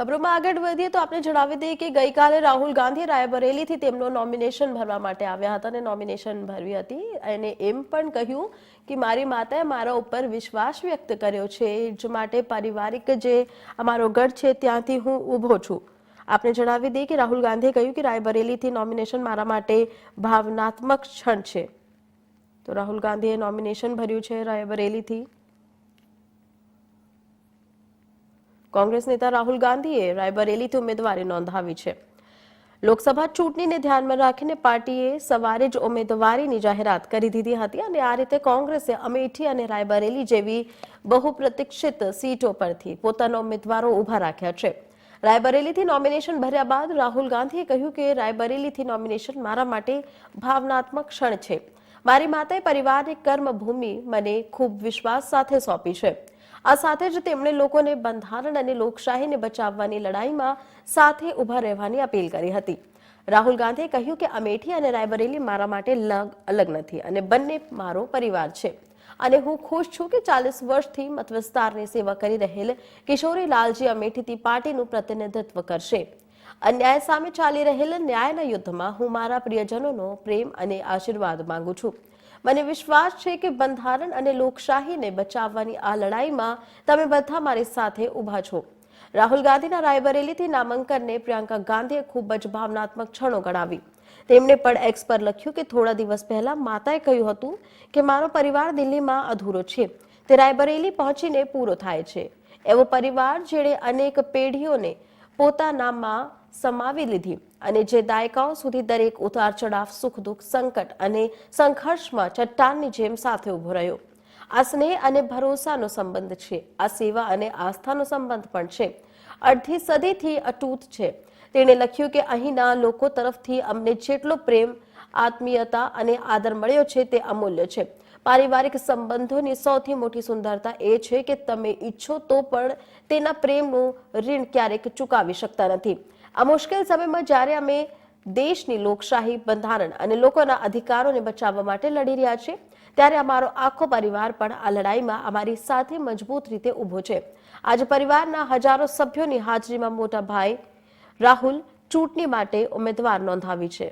ખબરોમાં આગળ વધીએ તો આપણે જણાવી દઈએ કે ગઈકાલે રાહુલ ગાંધી રાયબરેલીથી તેમનો નોમિનેશન ભરવા માટે આવ્યા હતા અને નોમિનેશન ભરવી હતી. અને એમ પણ કહ્યું કે મારી માતાએ મારા ઉપર વિશ્વાસ વ્યક્ત કર્યો છે. જ માટે પારિવારિક જે અમારો ગઢ છે ત્યાંથી હું ઊભો છું. આપણે જણાવી દઈએ કે રાહુલ ગાંધીએ કહ્યું કે રાયબરેલીથી નોમિનેશન મારા માટે ભાવનાત્મક ક્ષણ છે. તો રાહુલ ગાંધીએ નોમિનેશન ભર્યું છે રાયબરેલીથી. કોંગ્રેસ નેતા રાહુલ ગાંધીએ રાયબરેલીથી ઉમેદવારી નોંધાવી છે. લોકસભા ચૂંટણીને ધ્યાનમાં રાખીને પાર્ટીએ સવારે જ ઉમેદવારીની જાહેરાત કરી દીધી હતી અને આ રીતે કોંગ્રેસે અમેઠી અને રાયબરેલી જેવી બહુપ્રતીક્ષિત સીટો પરથી પોતાના ઉમેદવારો ઊભા રાખ્યા છે. રાયબરેલીથી નોમિનેશન ભર્યા બાદ રાહુલ ગાંધીએ કહ્યું કે રાયબરેલીથી નોમિનેશન મારા માટે ભાવનાત્મક ક્ષણ છે. મારી માતાએ પરિવારની કર્મભૂમિ મને ખૂબ વિશ્વાસ સાથે સોંપી છે. આ સાથે જ તેમણે લોકોને બંધારણ અને લોકશાહીને બચાવવાની લડાઈમાં સાથે ઊભા રહેવાની અપીલ કરી હતી. રાહુલ ગાંધીએ કહ્યું કે અમેઠી અને રાયબરેલી મારા માટે લગ- અલગ નથી અને બંને મારો પરિવાર છે. અને હું ખુશ છું કે ચાલીસ વર્ષથી મતવિસ્તારની સેવા કરી રહેલ કિશોરી લાલજી અમેઠીથી પાર્ટીનું પ્રતિનિધિત્વ કરશે. અન્યાય સામે ચાલી રહેલ ન્યાયના યુદ્ધમાં હું મારા પ્રિયજનોનો પ્રેમ અને આશીર્વાદ માંગુ છું. મને વિશ્વાસ છે કે બંધારણ અને લોકશાહીને બચાવવાની આ લડાઈમાં તમે બધા મારી સાથે ઊભા છો. રાહુલ ગાંધીના રાયબરેલીથી નામાંકનને પ્રિયંકા ગાંધીએ ખૂબ જ ભાવનાત્મક ક્ષણો ગણાવી. તેમણે પણ એક્સ પર લખ્યું કે થોડા દિવસ પહેલા માતાએ કહ્યું હતું કે મારો પરિવાર દિલ્હીમાં અધૂરો છે. તે રાયબરેલી પહોંચીને પૂરો થાય છે. એવો પરિવાર જેણે અનેક પેઢીઓને પોતાનામાં સમાવી લીધી અને જે દાયકાઓ સુધી દરેક ઉતાર ચઢાવ સુખ દુઃખ સંકટ અને સંઘર્ષમાં ચટ્ટાનની જેમ સાથે ઊભો રહ્યો. આ સ્નેહ અને ભરોસાનો સંબંધ છે. આ સેવા અને આસ્થાનો સંબંધ પણ છે. અડધી સદીથી અટૂટ છે. તેણે લખ્યું કે અહીંના લોકો તરફથી અમને જેટલો પ્રેમ, આત્મીયતા અને આદર મળ્યો છે તે અમૂલ્ય છે. પારિવારિક સંબંધોની સૌથી મોટી સુંદરતા એ છે કે તમે ઈચ્છો તો પણ તેના પ્રેમનું ઋણ ક્યારેક ચૂકાવી શકતા નથી. આ મુશ્કેલ સમયમાં જ્યારે અમે દેશની લોકશાહી, બંધારણ અને લોકોના અધિકારોને બચાવવા માટે લડી રહ્યા છીએ, ત્યારે અમારો આખો પરિવાર પણ આ લડાઈમાં અમારી સાથે મજબૂત રીતે ઊભો છે. આજે પરિવારના હજારો સભ્યોની હાજરીમાં મોટા ભાઈ રાહુલ ચૂંટણી માટે ઉમેદવાર નોંધાવી છે.